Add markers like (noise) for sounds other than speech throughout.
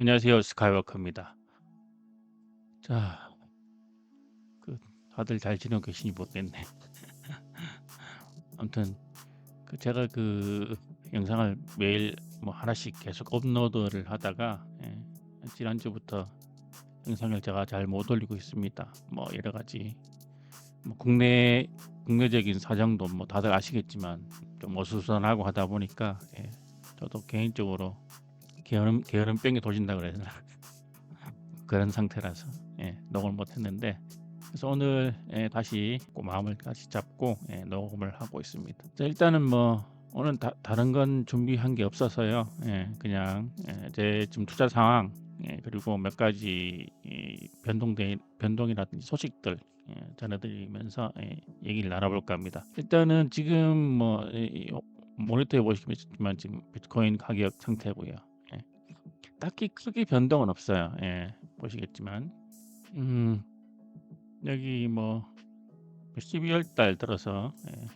안녕하세요. 스카이워커입니다. 자, 그 다들 잘 지내고 계시니 모르겠네. (laughs) 아무튼 그 제가 그 영상을 매일 뭐 하나씩 계속 업로드를 하다가 예, 지난주부터 영상을 제가 잘 못 올리고 있습니다. 뭐 여러 가지 뭐 국내 국내적인 사정도 뭐 다들 아시겠지만 좀 어수선하고 하다 보니까 예, 저도 개인적으로 게으름 게으름병이 도진다 그래야 되나 (laughs) 그런 상태라서 예, 녹음을 못했는데 그래서 오늘 예, 다시 그 마음을 다시 잡고 예, 녹음을 하고 있습니다. 자, 일단은 뭐 오늘 다, 다른 건 준비한 게 없어서요. 예, 그냥 예, 제 지금 투자 상황 예, 그리고 몇 가지 이 변동돼 변동이라든지 소식들 예, 전해드리면서 예, 얘기를 나눠볼까 합니다. 일단은 지금 뭐 이, 이, 모니터에 보시겠지만 지금 비트코인 가격 상태고요. 예. 딱히 크게 변동은 없어요. 예, 보시겠지만 음, 여기 뭐 12월 달 들어서 예,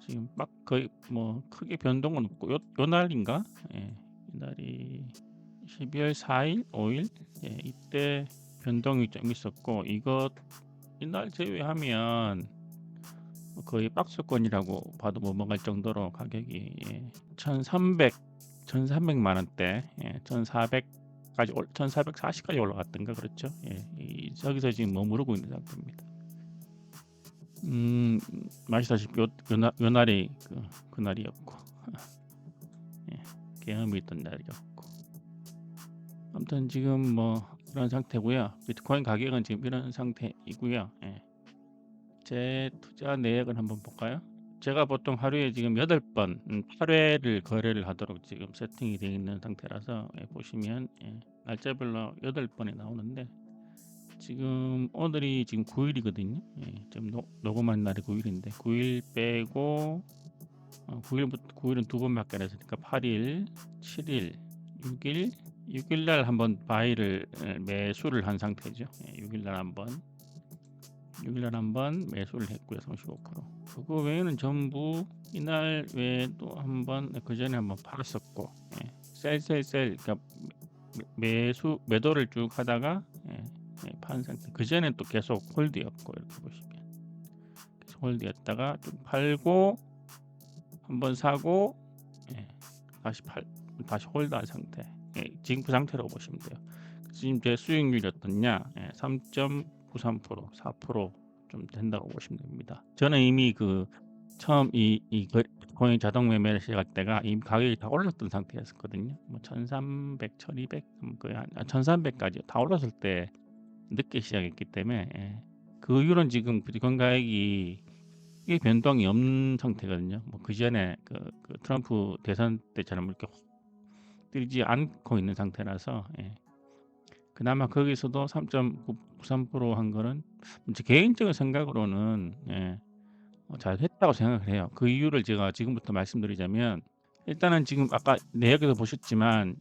지금 막 거의 뭐 크게 변동은 없고 요, 요 날인가? 예, 이 날이 12월 4일, 5일 예, 이때 변동이 좀 있었고 이것 이날 제외하면 거의 박스권이라고 봐도 넘어갈 정도로 가격이 예, 1,300 1,300만 원대, 예, 1,400까지 1,440까지 올라갔던가 그렇죠? 예, 이, 저기서 지금 머무르고 있는 상태입니다. 음, 마시다시피 요, 요, 날- 요 날이 그, 그 날이었고, (laughs) 예, 계엄이 있던 날이었고, 아무튼 지금 뭐 그런 상태고요. 비트코인 가격은 지금 이런 상태이고요. 예. 제 투자 내역을 한번 볼까요? 제가 보통 하루에 지금 8번, 음, 8회를 거래를 하도록 지금 세팅이 되어 있는 상태라서 예, 보시면 예, 날짜별로 8번이 나오는데 지금 오늘이 지금 9일이거든요. 예, 지금 노, 녹음한 날이 9일인데 9일 빼고 어, 9일부터 9일은 두 번밖에 안 했으니까 8일, 7일, 6일, 6일 날 한번 바이를 예, 매수를 한 상태죠. 예, 6일 날 한번 6일 날 한 번 매수를 했고요. 35%. 그거 외에는 전부 이날 외에 또 한번 그 전에 한 번 팔았었고 예. 셀셀셀 그러니까 매- 매수 매도를 쭉 하다가 예, 예, 판 상태. 그 전에 또 계속 홀드였고 이렇게 보시면 계속 홀드였다가 좀 팔고 한 번 사고 예, 다시 팔 다시 홀드한 상태. 예, 지금 그 상태라고 보시면 돼요. 지금 제 수익률이 어떻냐? 예, 3.93% 4%좀 된다고 보시면 됩니다. 저는 이미 그 처음 이 이 코인 자동 매매를 시작할 때가 이미 가격이 다 올랐던 상태였었거든요. 뭐 1,300, 1,200, 음, 거의 한 1,300까지 다 올랐을 때 늦게 시작했기 때문에 예. 그 이후로는 지금 비트코인 가격이 이게 변동이 없는 상태거든요. 뭐 그 전에 그, 그 트럼프 대선 때처럼 이렇게 확 뛰지 않고 있는 상태라서 예. 그나마 거기서도 3.93%한 거는 제 개인적인 생각으로는 예, 어, 잘 했다고 생각을 해요. 그 이유를 제가 지금부터 말씀드리자면 일단은 지금 아까 내역에서 보셨지만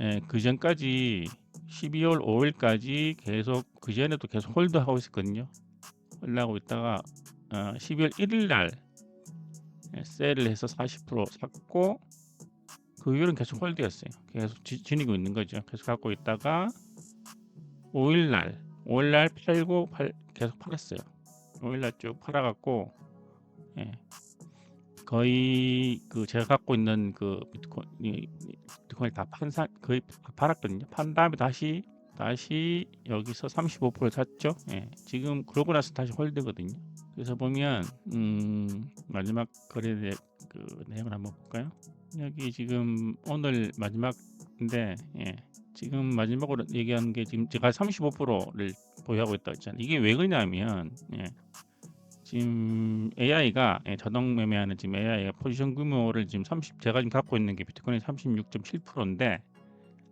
예, 그 전까지 12월 5일까지 계속 그 전에도 계속 홀드하고 있었거든요. 홀드하고 있다가 어, 12월 1일 날 예, 세일을 해서 40% 샀고 그 이후로는 계속 홀드였어요. 계속 지, 지니고 있는 거죠. 계속 갖고 있다가 5일 날 5일 날 팔고 팔, 계속 팔았어요. 5일 날 쭉 팔아갖고 예. 거의 그 제가 갖고 있는 그 비트코인 비트코인 다판 사 거의 다 팔았거든요. 판 다음에 다시 다시 여기서 35% 샀죠. 예. 지금 그러고 나서 다시 홀드거든요. 그래서 보면 음, 마지막 거래 내, 그 내용을 한번 볼까요? 여기 지금 오늘 마지막인데 예. 지금 마지막으로 얘기하는 게 지금 제가 35%를 보유하고 있다고 했잖아요. 이게 왜 그러냐면 예. 지금 AI가 예, 자동 매매하는 지금 AI가 포지션 규모를 지금 30 제가 지금 갖고 있는 게 비트코인이 36.7%인데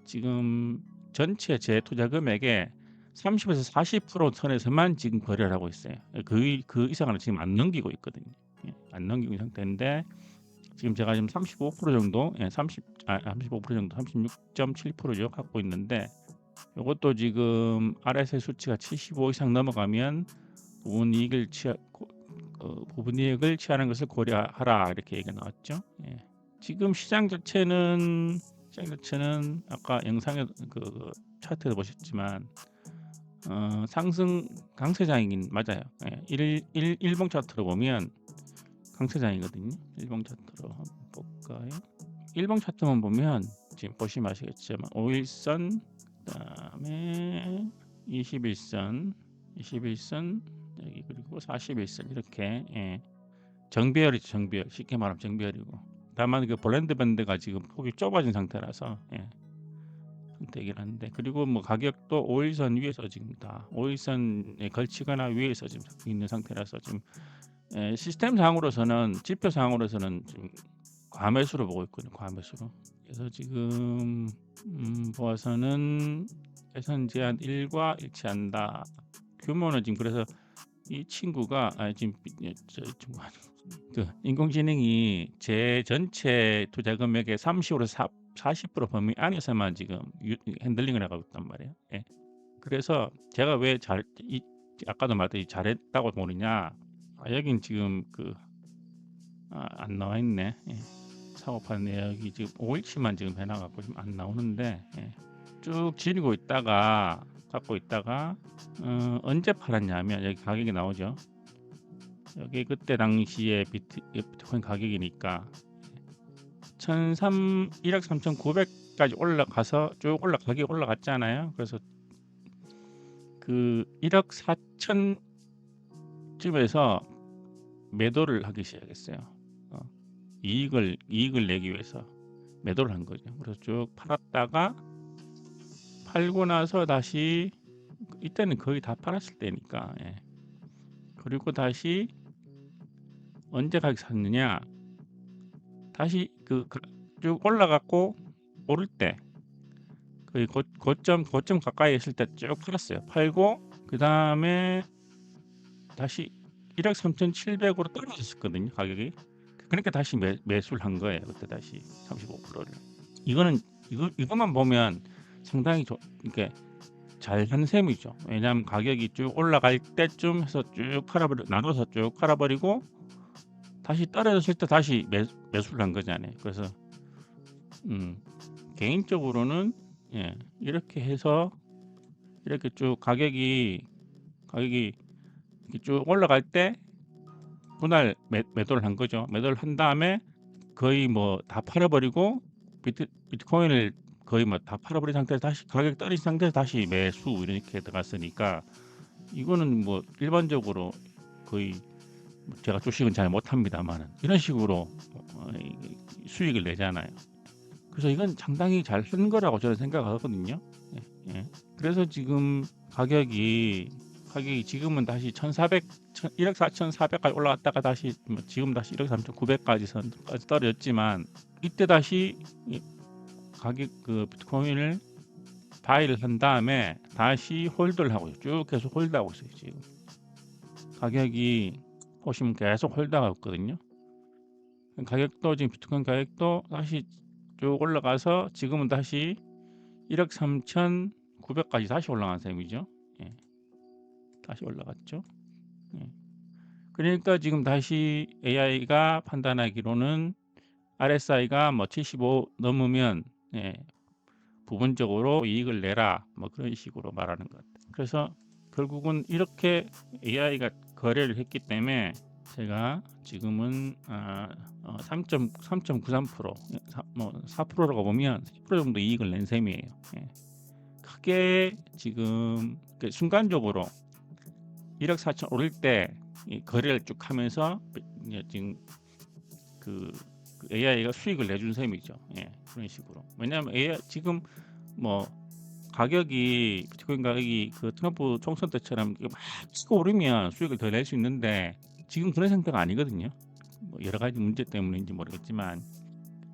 지금 전체 제 투자 금액의 30에서 40% 선에서만 지금 거래를 하고 있어요. 그, 그 이상은 지금 안 넘기고 있거든요. 예, 안 넘기고 있는 상태인데 지금 제가 지금 35% 정도, 예, 30, 아, 35% 정도, 36.7%죠 갖고 있는데 이것도 지금 RSI 수치가 75 이상 넘어가면 부분 이익을 취하, 고- 어, 부분 이익을 취하는 것을 고려하라 이렇게 얘기가 나왔죠. 예. 지금 시장 자체는 시장 자체는 아까 영상에 그, 그 차트에도 보셨지만 어, 상승 강세장이긴 맞아요. 예, 일, 일, 일봉 차트로 보면 강세장이거든요. 일봉 차트로 한번 볼까요? 일봉 차트만 보면 지금 보시면 아시겠지만 5일선 그다음에 21선 21선 여기 그리고 41선 이렇게 예. 정배열이죠 정배열 쉽게 말하면 정배열이고 다만 그 블렌드 밴드가 지금 폭이 좁아진 상태라서 예. 선택이긴 한데 그리고 뭐 가격도 5일선 위에서 지금 다 5일선에 걸치거나 위에서 지금 있는 상태라서 지금 예, 시스템 상으로서는 지표 상으로서는 지금 과매수로 보고 있거든요 과매수로 그래서 지금 음, 보아서는 개선 제한 1과 일치한다 규모는 지금 그래서 이 친구가 아 지금 비- 예, 저 친구 그 인공지능이 제 전체 투자 금액의 30으로 4, 40% 범위 안에서만 지금 유, 핸들링을 하고 있단 말이에요. 예. 그래서 제가 왜잘이 아까도 말했듯이 잘했다고 보느냐? 아, 여긴 지금 그 아, 안 나와 있네. 예. 사고판 내역이 지금 5일치만 지금 해놔갖고 지금 안 나오는데 예. 쭉 지니고 있다가 갖고 있다가 어, 언제 팔았냐면 여기 가격이 나오죠. 여기 그때 당시에 비트, 비트코인 가격이니까 1,300 1억 3,900까지 올라가서 쭉 올라 가격이 올라갔잖아요. 그래서 그 1억 4천 쯤에서 매도를 하기 시작했어요. 어, 이익을 이익을 내기 위해서 매도를 한 거죠. 그래서 쭉 팔았다가 팔고 나서 다시 이때는 거의 다 팔았을 때니까 예. 그리고 다시 언제 가격 샀느냐 다시 그 쭉 올라갔고 오를 때 거의 고, 고점 고점 가까이 있을 때 쭉 팔았어요 팔고 그 다음에 다시 1억 3,700으로 떨어졌었거든요 가격이 그러니까 다시 매, 매수를 한 거예요 그때 다시 35%를 이거는 이거 이것만 보면 상당히 조, 이렇게 잘한 셈이죠. 왜냐하면 가격이 쭉 올라갈 때쯤 해서 쭉 팔아버리 나눠서 쭉 팔아버리고 다시 떨어졌을 때 다시 매, 매수를 한 거잖아요. 그래서 음, 개인적으로는 예, 이렇게 해서 이렇게 쭉 가격이 가격이 쭉 올라갈 때 그날 매, 매도를 한 거죠. 매도를 한 다음에 거의 뭐 다 팔아버리고 비트, 비트코인을 거의 뭐 다 팔아버린 상태에서 다시 가격 떨어진 상태에서 다시 매수 이렇게 들어갔으니까 이거는 뭐 일반적으로 거의 뭐 제가 주식은 잘 못합니다만은 이런 식으로 어, 이- 수익을 내잖아요. 그래서 이건 상당히 잘 쓴 거라고 저는 생각하거든요. 예, 예. 그래서 지금 가격이 가격이 지금은 다시 1,400, 1억 4,400까지 올라갔다가 다시 뭐 지금 다시 1억 3,900까지 선까지 떨어졌지만 이때 다시 이 가격 그 비트코인을 바이를 한 다음에 다시 홀드를 하고. 쭉 계속 홀드하고 있어요. 지금 가격이 보시면 계속 홀드하고 있거든요. 가격도 지금 비트코인 가격도 다시 쭉 올라가서 지금은 다시 1억 3,900까지 다시 올라간 셈이죠. 예. 다시 올라갔죠. 예. 그러니까 지금 다시 AI가 판단하기로는 RSI가 뭐 75 넘으면 예, 부분적으로 이익을 내라 뭐 그런 식으로 말하는 것. 그래서 결국은 이렇게 AI가 거래를 했기 때문에 제가 지금은 아, 어, 3.3.93%, 뭐 4%라고 보면 10% 정도 이익을 낸 셈이에요. 예. 크게 지금 그 순간적으로 1억 4천 오를 때이 거래를 쭉 하면서 지금 그, 그 AI가 수익을 내준 셈이죠. 예, 그런 식으로. 왜냐하면 AI 지금 뭐 가격이 비트코인 가격이 그 트럼프 총선 때처럼 막 치고 오르면 수익을 더 낼 수 있는데 지금 그런 상태가 아니거든요. 뭐 여러 가지 문제 때문인지 모르겠지만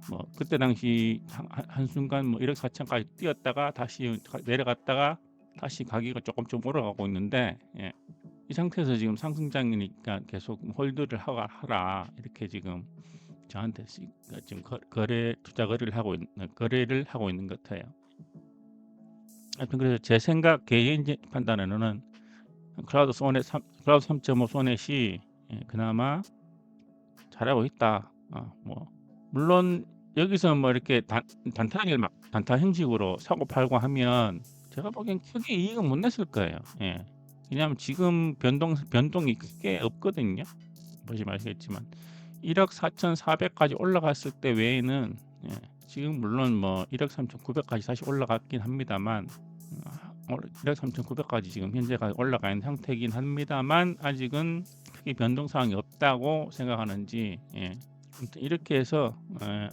뭐 그때 당시 한, 한 순간 뭐 1억 4천까지 뛰었다가 다시 가- 내려갔다가 다시 가격이 조금 좀 올라가고 있는데 예. 이 상태에서 지금 상승장이니까 계속 홀드를 하라, 이렇게 지금 저한테 시- 그러니까 지금 거, 거래 투자 거래를 하고 있는 거래를 하고 있는 것 같아요. 하여튼 그래서 제 생각 개인 판단으로는 클라우드 소넷 3, 클라우드 3.5 소넷이 예, 그나마 잘하고 있다. 어, 뭐 물론 여기서 뭐 이렇게 단 단타를 막 단타 형식으로 사고 팔고 하면 제가 보기엔 크게 이익은 못 냈을 거예요. 예. 왜냐하면 지금 변동 변동이 크게 없거든요. 보시면 아시겠지만 1억 4,400까지 올라갔을 때 외에는 예, 지금 물론 뭐 1억 3,900까지 다시 올라갔긴 합니다만 어, 1억 3,900까지 지금 현재가 올라가 있는 상태이긴 합니다만 아직은 크게 변동 사항이 없다고 생각하는지 예. 이렇게 해서 예,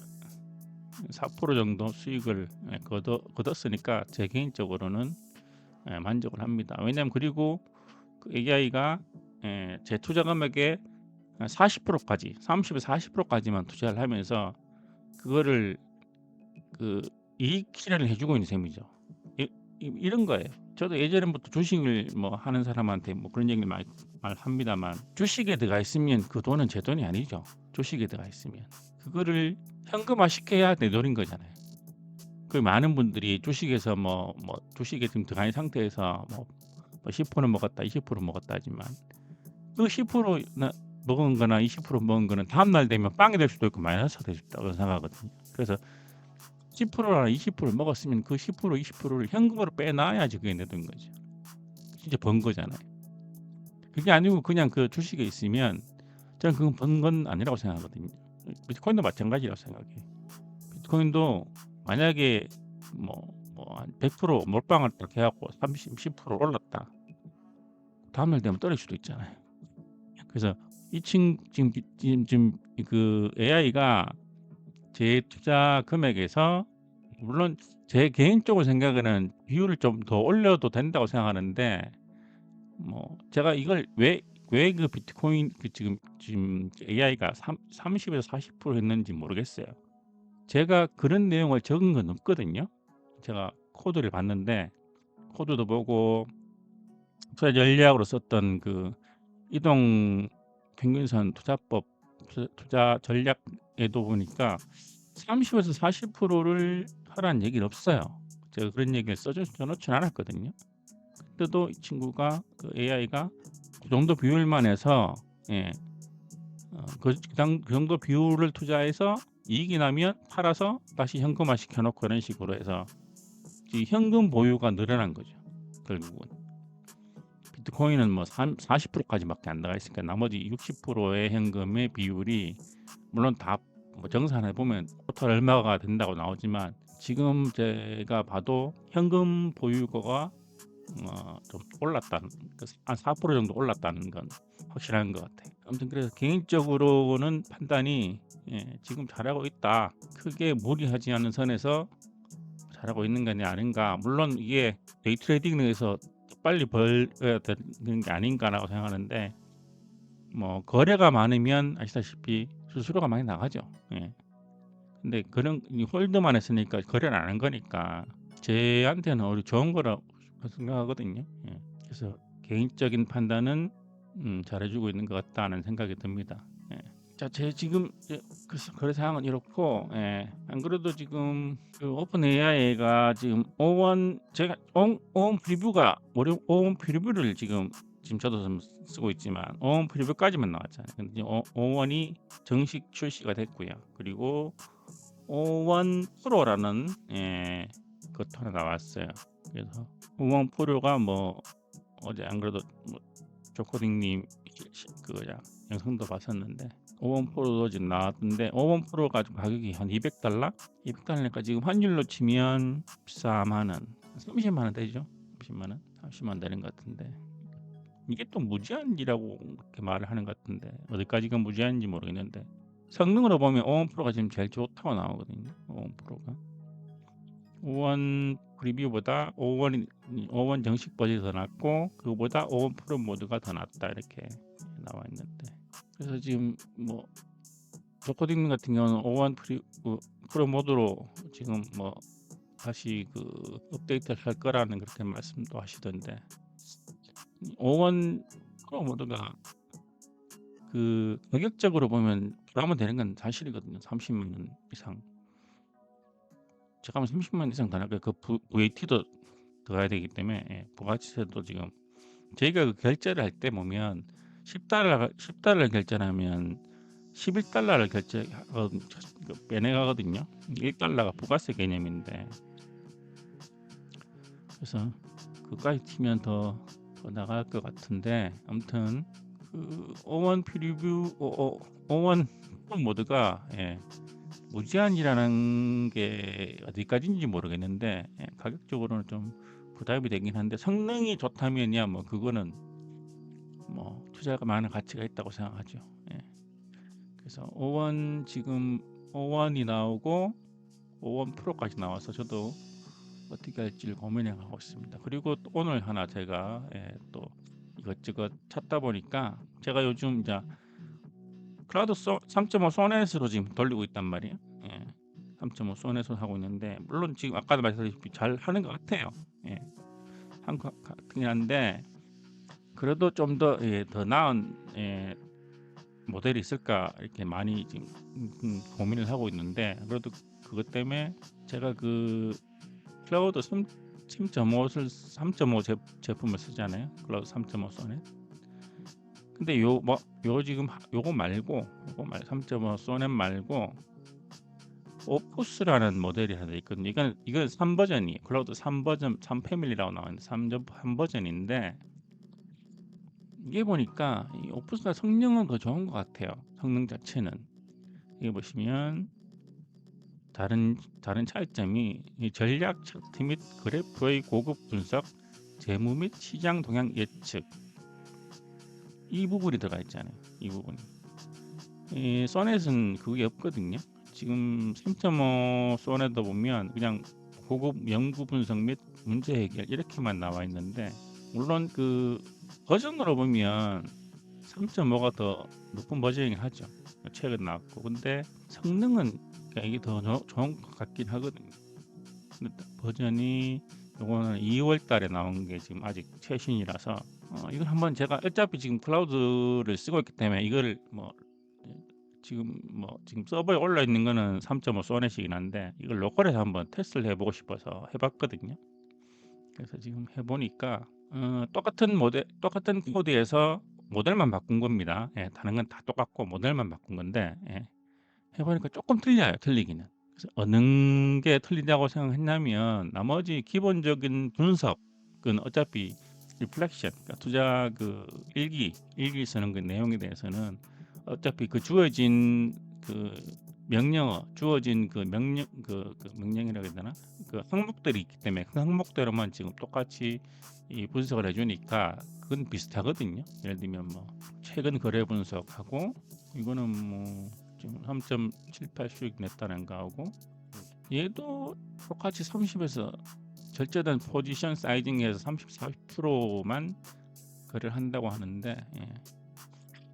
4% 정도 수익을 예, 거둬, 거뒀으니까 제 개인적으로는 예, 만족을 합니다. 왜냐하면 그리고 그 AI가 예, 제 투자 금액의 40%까지 30에서 40%까지만 투자를 하면서 그거를 그 이익 실현을 해주고 있는 셈이죠. 이, 이- 이런 거예요. 저도 예전부터 주식을 뭐 하는 사람한테 뭐 그런 얘기를 많이 말합니다만 주식에 들어가 있으면 그 돈은 제 돈이 아니죠. 주식에 들어가 있으면 그거를 현금화 시켜야 내 돈인 거잖아요. 그 많은 분들이 주식에서 뭐 뭐 주식에 지금 있는 상태에서 뭐, 뭐 10% 먹었다, 20% 먹었다 하지만 그 10%나 먹은 거나 20% 먹은 거는 다음 날 되면 빵이 될 수도 있고 마이너스가 될 수도 있다고 생각하거든요. 그래서 10%나 20% 먹었으면 그 10% 20%를 현금으로 빼놔야지 그게 내 돈인 거죠. 진짜 번 거잖아요. 그게 아니고 그냥 그 주식에 있으면 저는 그건 번 건 아니라고 생각하거든요. 비트코인도 마찬가지라고 생각해요. 비트코인도 만약에 뭐뭐한 100% 몰빵을 딱 해갖고 30, 10% 올랐다. 다음날 되면 떨어질 수도 있잖아요. 그래서 이친 지금 비- 지금 지금 그 AI가 제 투자 금액에서 물론 제 개인적으로 생각에는 비율을 좀 더 올려도 된다고 생각하는데 뭐 제가 이걸 왜 왜 그 비트코인 그 지금 지금 AI가 3, 30에서 40% 했는지 모르겠어요. 제가 그런 내용을 적은 건 없거든요. 제가 코드를 봤는데 코드도 보고 투자 전략으로 썼던 그 이동 평균선 투자법 투- 투자 전략에도 보니까 30에서 40%를 하라는 얘기는 없어요. 제가 그런 얘기를 써줘 써놓진 않았거든요. 그때도 이 친구가 그 AI가 그 정도 비율만 해서 예, 어, 그, 그 정도 비율을 투자해서 이익이 나면 팔아서 다시 현금화 시켜놓고 이런 식으로 해서 이 현금 보유가 늘어난 거죠. 결국은 비트코인은 뭐 40%까지밖에 안 나가 있으니까 나머지 60%의 현금의 비율이 물론 다뭐 정산해 보면 토탈 얼마가 된다고 나오지만 지금 제가 봐도 현금 보유고가 어, 좀 올랐다는 그한4% 정도 올랐다는 건 확실한 것 같아요. 아무튼 그래서 개인적으로는 판단이 예, 지금 잘하고 있다. 크게 무리하지 않은 선에서 잘하고 있는 게 아닌가. 물론 이게 데이 트레이딩 에서 빨리 벌어야 되는 게 아닌가라고 생각하는데 뭐 거래가 많으면 아시다시피 수수료가 많이 나가죠. 예. 근데 그런 이 홀드만 했으니까 거래를 안한 거니까 제한테는 오히려 좋은 거라고 생각하거든요. 예. 그래서 개인적인 판단은 음, 잘해주고 있는 것 같다는 생각이 듭니다. 예. 자, 제 지금 예, 그 거래 상황은 이렇고, 예. 안 그래도 지금 그 오픈 AI가 지금 오원 제가 오, 오원 프리뷰가 월요 오원 프리뷰를 지금 지금 저도 좀 쓰고 있지만 오원 프리뷰까지만 나왔잖아요. 근데 오원이 정식 출시가 됐고요. 그리고 오원 프로라는 예, 것도 하나 나왔어요. 그래서 오원 프로가 뭐 어제 안 그래도 뭐 조코딩님 그야 영상도 봤었는데 5원 프로도 지금 나왔는데 5원 프로가 지금 가격이 한 200달러? 200달러니까 지금 환율로 치면 14만 원, 30만 원 되죠? 30만 원, 30만 원 되는 것 같은데 이게 또 무제한이라고 그렇게 말을 하는 것 같은데 어디까지가 무제한인지 모르겠는데 성능으로 보면 5원 프로가 지금 제일 좋다고 나오거든요. 5원 프로가 5원 프리뷰보다 5원 5원 정식 버전이 더 낫고 그거보다 5원 프로 모드가 더 낫다 이렇게 나와 있는데 그래서 지금 뭐 조코딩 같은 경우는 5원 프리 그 프로 모드로 지금 뭐 다시 그 업데이트를 할 거라는 그렇게 말씀도 하시던데 5원 프로 모드가 그 가격적으로 보면 부담은 되는 건 사실이거든요. 30만 원 이상. 잠깐만 30만 원 이상 더 나가 그 부- VAT도 들어가야 되기 때문에 예, 부가치세도 지금 저희가 그 결제를 할 때 보면 10달러 10달러 결제하면 11달러를 결제 어, 그 빼내가거든요. 1달러가 부가세 개념인데 그래서 그까지 치면 더, 더 나갈 것 같은데 아무튼 그 오원 프리뷰 오, 원 모드가 예, 무제한이라는 게 어디까지인지 모르겠는데 예, 가격적으로는 좀 부담이 되긴 한데 성능이 좋다면야 뭐 그거는 뭐 투자가 많은 가치가 있다고 생각하죠. 예. 그래서 5원 지금 5원이 나오고 5원 프로까지 나와서 저도 어떻게 할지를 고민해 가고 있습니다. 그리고 또 오늘 하나 제가 예, 또 이것저것 찾다 보니까 제가 요즘 이제 클라우드 3.5 소넷으로 지금 돌리고 있단 말이에요. 예. 3.5 소넷으로 하고 있는데 물론 지금 아까도 말씀드렸다시피 잘 하는 것 같아요. 예. 한것 같긴 한데 그래도 좀더 예, 더 나은 예, 모델이 있을까 이렇게 많이 지금 음, 고민을 하고 있는데 그래도 그것 때문에 제가 그 클라우드 3, 3.5를 3.5 제, 제품을 쓰잖아요. 클라우드 3.5 소넷. 근데 요 뭐 요 지금 하- 요거 말고 요거 말 3.5 소넷 말고 오푸스라는 모델이 하나 있거든요. 이건 이건 3버전이에요. 클라우드 3버전 3 패밀리라고 나오는데 3.1 버전인데 이게 보니까 이 오푸스가 성능은 더 좋은 것 같아요. 성능 자체는 이게 보시면 다른 다른 차이점이 이 전략 차트 및 그래프의 고급 분석, 재무 및 시장 동향 예측 이 부분이 들어가 있잖아요. 이 부분이. 이 소넷은 그게 없거든요. 지금 3.5 소넷도 보면 그냥 고급 연구 분석 및 문제 해결 이렇게만 나와 있는데 물론 그 버전으로 보면 3.5가 더 높은 버전이긴 하죠. 최근 나왔고 근데 성능은 그러니까 이게 더 조- 좋은 것 같긴 하거든요. 근데 버전이 요거는 2월 달에 나온 게 지금 아직 최신이라서 어, 이걸 한번 제가 어차피 지금 클라우드를 쓰고 있기 때문에 이거를 뭐 지금 뭐 지금 서버에 올라 있는 거는 3.5 소넷이긴 한데 이걸 로컬에서 한번 테스트를 해보고 싶어서 해봤거든요. 그래서 지금 해보니까 어, 똑같은 모델 똑같은 코드에서 모델만 바꾼 겁니다. 예, 다른 건 다 똑같고 모델만 바꾼 건데 예, 해보니까 조금 틀려요. 틀리기는. 그래서 어느 게 틀리다고 생각했냐면 나머지 기본적인 분석은 어차피 리플렉션, 그러니까 투자 그 일기 일기 쓰는 그 내용에 대해서는 어차피 그 주어진 그 명령어 주어진 그 명령 그, 그 명령이라고 해야 되나 그 항목들이 있기 때문에 그 항목대로만 지금 똑같이 이 분석을 해주니까 그건 비슷하거든요. 예를 들면 뭐 최근 거래 분석하고 이거는 뭐 지금 3.78 수익 냈다는 거하고 얘도 똑같이 30에서 절제된 포지션 사이징에서 30, 40%만 거래를 한다고 하는데 예.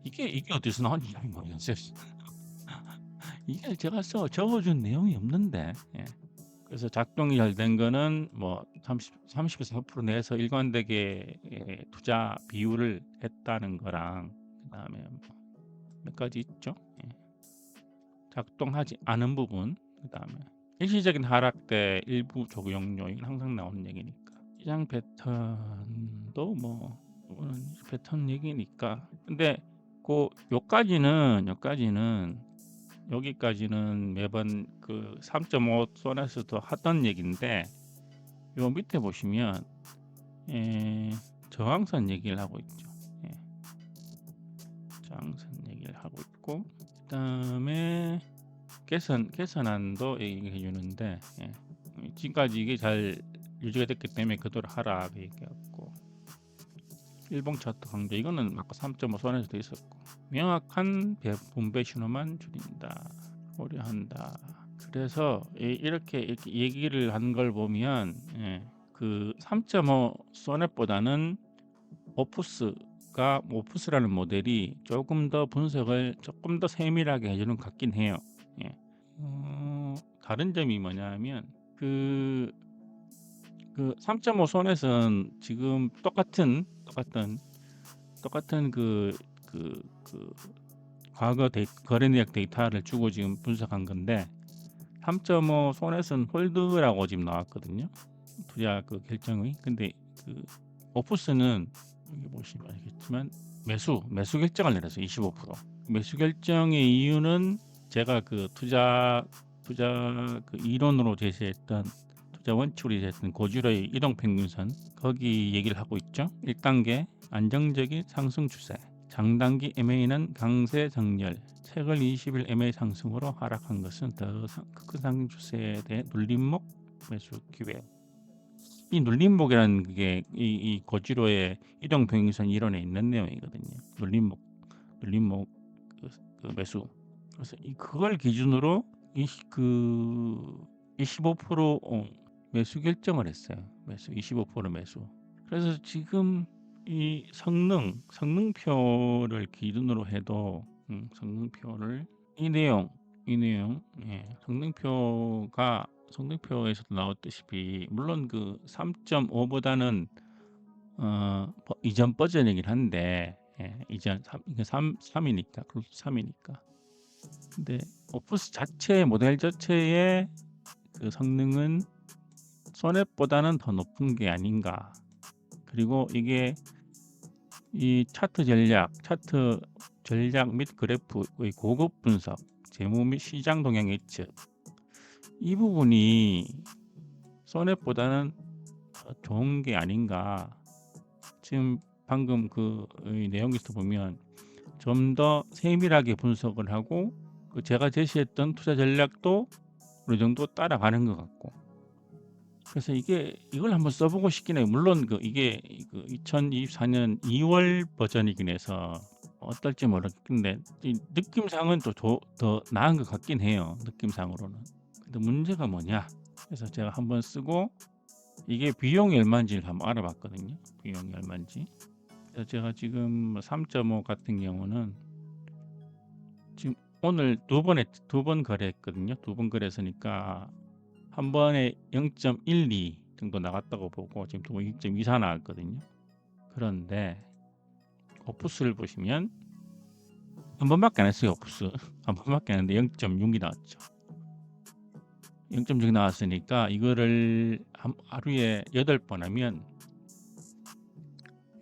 이게 이게 어디서 나온지 잘 모르겠어요. (laughs) 이게 제가 써 적어준 내용이 없는데 예. 그래서 작동이 잘 된 거는 뭐 30, 30에서 4% 내에서 일관되게 예, 투자 비율을 했다는 거랑 그다음에 뭐 몇 가지 있죠. 예. 작동하지 않은 부분 그다음에 일시적인 하락 때 일부 적용 요인 항상 나오는 얘기니까 시장 패턴도 뭐 패턴 얘기니까 근데 그 요까지는 요까지는 여기까지는 매번 그 3.5 소넷에서도 하던 얘기인데 요 밑에 보시면 예, 저항선 얘기를 하고 있죠. 예. 저항선 얘기를 하고 있고 그다음에 개선 개선안도 얘기해 주는데 예. 지금까지 이게 잘 유지가 됐기 때문에 그대로 하라 그 얘기했고 일봉 차트 강조 이거는 아까 3.5 선에서도 있었고 명확한 배- 분배 신호만 줄인다 고려한다 그래서 이- 이렇게, 이렇게 얘기를 한 걸 보면 예, 그3.5 소넷보다는 오프스가 오프스라는 모델이 조금 더 분석을 조금 더 세밀하게 해주는 것 같긴 해요. 예. 어, 다른 점이 뭐냐면 그, 그 3.5 소넷은 지금 똑같은 똑같은 똑같은 그, 그, 그 과거 데이, 거래 내역 데이터를 주고 지금 분석한 건데 3.5 소넷은 홀드라고 지금 나왔거든요. 투자 그 결정의. 근데 그 오프스는 여기 보시면 알겠지만 매수 매수 결정을 내려서 25% 매수 결정의 이유는 제가 그 투자 투자 그 이론으로 제시했던 투자 원칙으로 제시했던 고지로의 이동 평균선 거기 얘기를 하고 있죠. 1단계 안정적인 상승 추세. 장단기 MA는 강세 정렬. 최근 20일 MA 상승으로 하락한 것은 더 큰 상승 추세에 대해 눌림목 매수 기회. 이 눌림목이라는 게 이, 이 고지로의 이동 평균선 이론에 있는 내용이거든요. 눌림목, 눌림목 그, 그 매수. 그래서 이 그걸 기준으로 이그 25% 어, 매수 결정을 했어요. 매수 25% 매수. 그래서 지금 이 성능 성능표를 기준으로 해도 음, 성능표를 이 내용 이 내용 예, 성능표가 성능표에서도 나왔듯이 물론 그 3.5보다는 어, 버- 이전 버전이긴 한데 예, 이전 3, 이게 3, 3이니까 3이니까 근데 오프스 자체 모델 자체의 그 성능은 소넷보다는 더 높은 게 아닌가 그리고 이게 이 차트 전략 차트 전략 및 그래프의 고급 분석 재무 및 시장 동향 예측 이 부분이 소넷보다는 더 좋은 게 아닌가. 지금 방금 그이 내용에서 보면 좀 더 세밀하게 분석을 하고 그 제가 제시했던 투자 전략도 어느 정도 따라가는 것 같고. 그래서 이게 이걸 한번 써보고 싶긴 해요. 물론 그 이게 그 2024년 2월 버전이긴 해서 어떨지 모르겠는데 이 느낌상은 또 더 나은 것 같긴 해요. 느낌상으로는. 근데 문제가 뭐냐? 그래서 제가 한번 쓰고 이게 비용이 얼마인지를 한번 알아봤거든요. 비용이 얼마인지. 제가 지금 3.5 같은 경우는 지금 오늘 두 번에 두 번 거래했거든요. 두 번 거래했으니까 한 번에 0.12 정도 나갔다고 보고 지금 또0.24 나왔거든요. 그런데 오프스를 보시면 한 번밖에 안 했어요. 오프스 (laughs) 한 번밖에 안 했는데 0.6이 나왔죠. 0.6 나왔으니까 이거를 한 하루에 8번 하면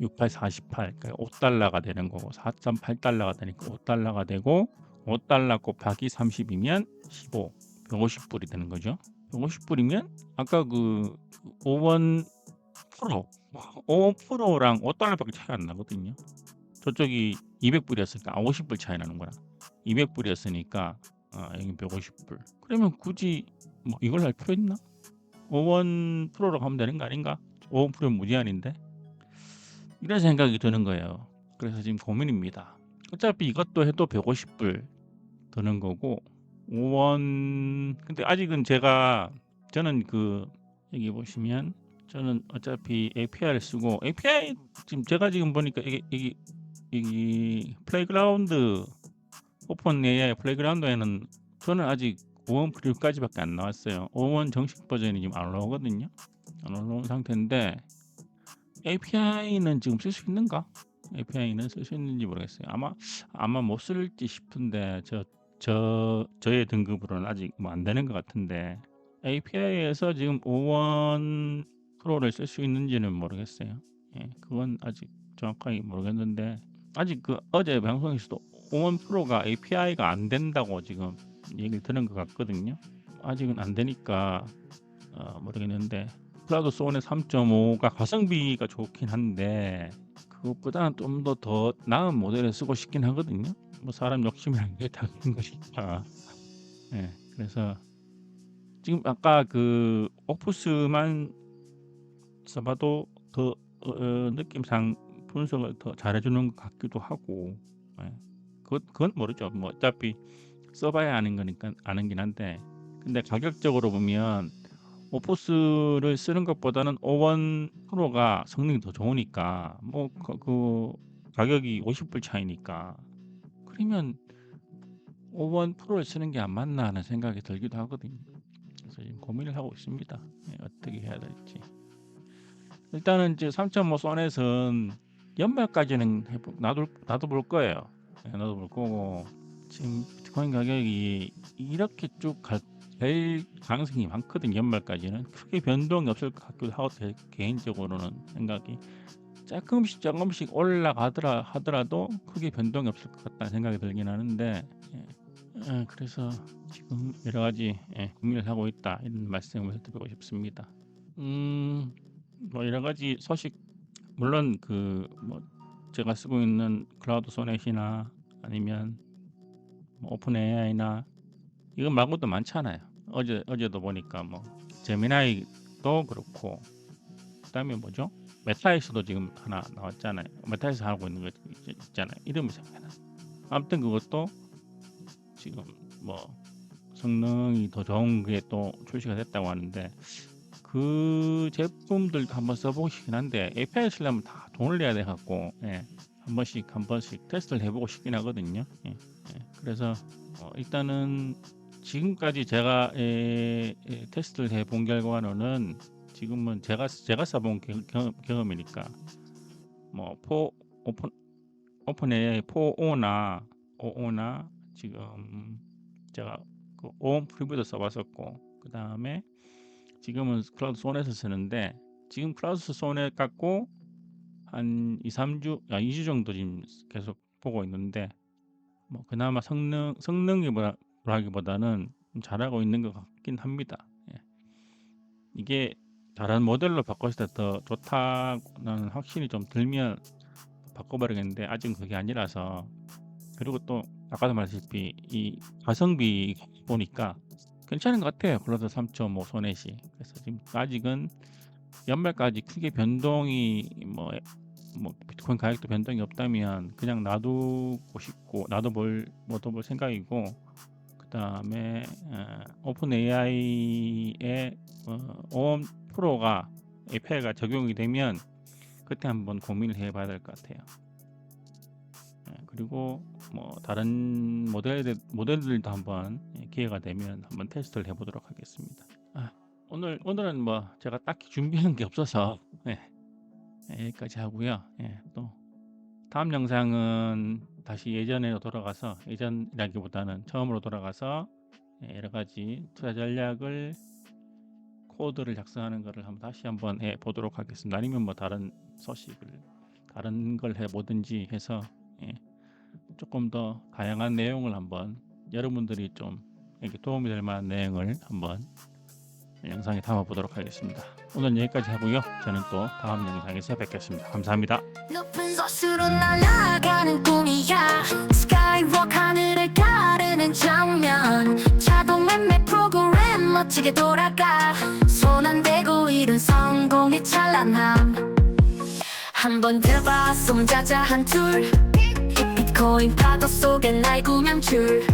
68, 48, 그러니까 5달러가 되는 거고 4.8달러가 되니까 5달러가 되고 5달러 곱하기 30이면 15, 150불이 되는 거죠. 150불이면 아까 그 5원 프로, 5원 프로랑 5달러밖에 차이 안 나거든요. 저쪽이 200불이었으니까 아, 50불 차이 나는 거라. 200불이었으니까 아, 여기 150불. 그러면 굳이 뭐 이걸 할 필요 있나? 5원 프로로 가면 되는 거 아닌가? 5원 프로는 무제한인데 이런 생각이 드는 거예요. 그래서 지금 고민입니다. 어차피 이것도 해도 150불 드는 거고 5원 근데 아직은 제가 저는 그 여기 보시면 저는 어차피 API를 쓰고 API 지금 제가 지금 보니까 이게 이게 이 플레이그라운드 오픈 AI 플레이그라운드에는 저는 아직 5원 프리까지밖에 안 나왔어요. 5원 정식 버전이 지금 안 올라오거든요. 안 올라온 상태인데 API는 지금 쓸 수 있는가? API는 쓸 수 있는지 모르겠어요. 아마 아마 못 쓸지 싶은데 저 저 저 의 등급으로는 아직 뭐 안 되는 것 같은데 API에서 지금 5원 프로를 쓸 수 있는지는 모르겠어요. 예, 그건 아직 정확하게 모르겠는데 아직 그 어제 방송에서도 5원 프로가 API가 안 된다고 지금 얘기를 들은 것 같거든요. 아직은 안 되니까 어, 모르겠는데 클라우드 소원의 3.5가 가성비가 좋긴 한데 그것보다는 좀 더 더 나은 모델을 쓰고 싶긴 하거든요. 뭐 사람 욕심이라는 게 당연한 (laughs) 거니까. 예, 그래서 지금 아까 그 오프스만 써봐도 더 어, 어, 느낌상 분석을 더 잘해주는 것 같기도 하고, 예. 그건, 그건 모르죠. 뭐 어차피 써봐야 아는 거니까 아는긴 한데, 근데 가격적으로 보면 오프스를 쓰는 것보다는 5원 프로가 성능이 더 좋으니까 뭐 그 가격이 50불 차이니까 그러면 5원 프로를 쓰는 게 안 맞나 하는 생각이 들기도 하거든요. 그래서 지금 고민을 하고 있습니다. 예, 어떻게 해야 될지. 일단은 이제 3.5 소넷은 연말까지는 해보, 놔둘, 놔둬볼 거예요. 예, 놔둬볼 거고 지금 비트코인 가격이 이렇게 쭉 갈 될 가능성이 많거든요. 연말까지는 크게 변동이 없을 것 같기도 하고 제 개인적으로는 생각이 조금씩 조금씩 올라가더라 하더라도 크게 변동이 없을 것 같다는 생각이 들긴 하는데 예. 예, 그래서 지금 여러 가지 예, 고민을 하고 있다 이런 말씀을 드리고 싶습니다. 음, 뭐 여러 가지 소식 물론 그 뭐 제가 쓰고 있는 클라우드 소넷이나 아니면 뭐 오픈 AI나 이거 말고도 많잖아요. 어제 어제도 보니까 뭐 제미나이도 그렇고 그다음에 뭐죠? 메타에서도 지금 하나 나왔잖아요. 메타에서 하고 있는 거 있- 있잖아요. 이름이 생각나. 아무튼 그것도 지금 뭐 성능이 더 좋은 게 또 출시가 됐다고 하는데 그 제품들도 한번 써보고 싶긴 한데 API 쓰려면 다 돈을 내야 돼 갖고 예, 한 번씩 한 번씩 테스트를 해보고 싶긴 하거든요. 예, 예. 그래서 어, 일단은 지금까지 제가 에, 에, 테스트를 해 본 결과로는 지금은 제가 제가 써본 경, 경, 경험이니까. 뭐 포 오픈 오픈 AI 4O나 5O나 지금 제가 그 오온 프리뷰도 써봤었고 그 다음에 지금은 클라우드 소넷을 쓰는데 지금 클라우드 소넷 갖고 한 2, 3주, 아, 2주 정도 지금 계속 보고 있는데 뭐 그나마 성능 성능이라 기보다는 좀 잘하고 있는 것 같긴 합니다. 예. 이게 다른 모델로 바꿨을 때 더 좋다는 확신이 좀 들면 바꿔버리겠는데 아직은 그게 아니라서 그리고 또 아까도 말했다시피 이 가성비 보니까 괜찮은 것 같아요. 클라우드 3.5 소넷이. 그래서 지금 아직은 연말까지 크게 변동이 뭐, 뭐 비트코인 가격도 변동이 없다면 그냥 놔두고 싶고 놔둬볼 놔둬볼 생각이고 그 다음에 오픈 AI의 어, 오음 프로가 API가 적용이 되면 그때 한번 고민을 해봐야 될 것 같아요. 예, 그리고 뭐 다른 모델 모델들도 한번 예, 기회가 되면 한번 테스트를 해보도록 하겠습니다. 아, 오늘 오늘은 뭐 제가 딱히 준비한 게 없어서 예, 예, 여기까지 하고요. 예, 또 다음 영상은 다시 예전으로 돌아가서 예전이라기보다는 처음으로 돌아가서 예, 여러 가지 투자 전략을 코드를 작성하는 것을 한번 다시 한번 해 보도록 하겠습니다. 아니면 뭐 다른 소식을 다른 걸 해 보든지 해서 예, 조금 더 다양한 내용을 한번 여러분들이 좀 이렇게 도움이 될 만한 내용을 한번 영상에 담아 보도록 하겠습니다. 오늘 여기까지 하고요. 저는 또 다음 영상에서 뵙겠습니다. 감사합니다. 높은 곳으로 날아가는 꿈이야 스카이워크 하늘을 가르는 장면 자동 매매 프로그램 멋지게 돌아가 손 안 대고 이룬 성공의 찬란함 한번 들어봐 솜자자 한툴 비트코인 파도 속에 날 구명줄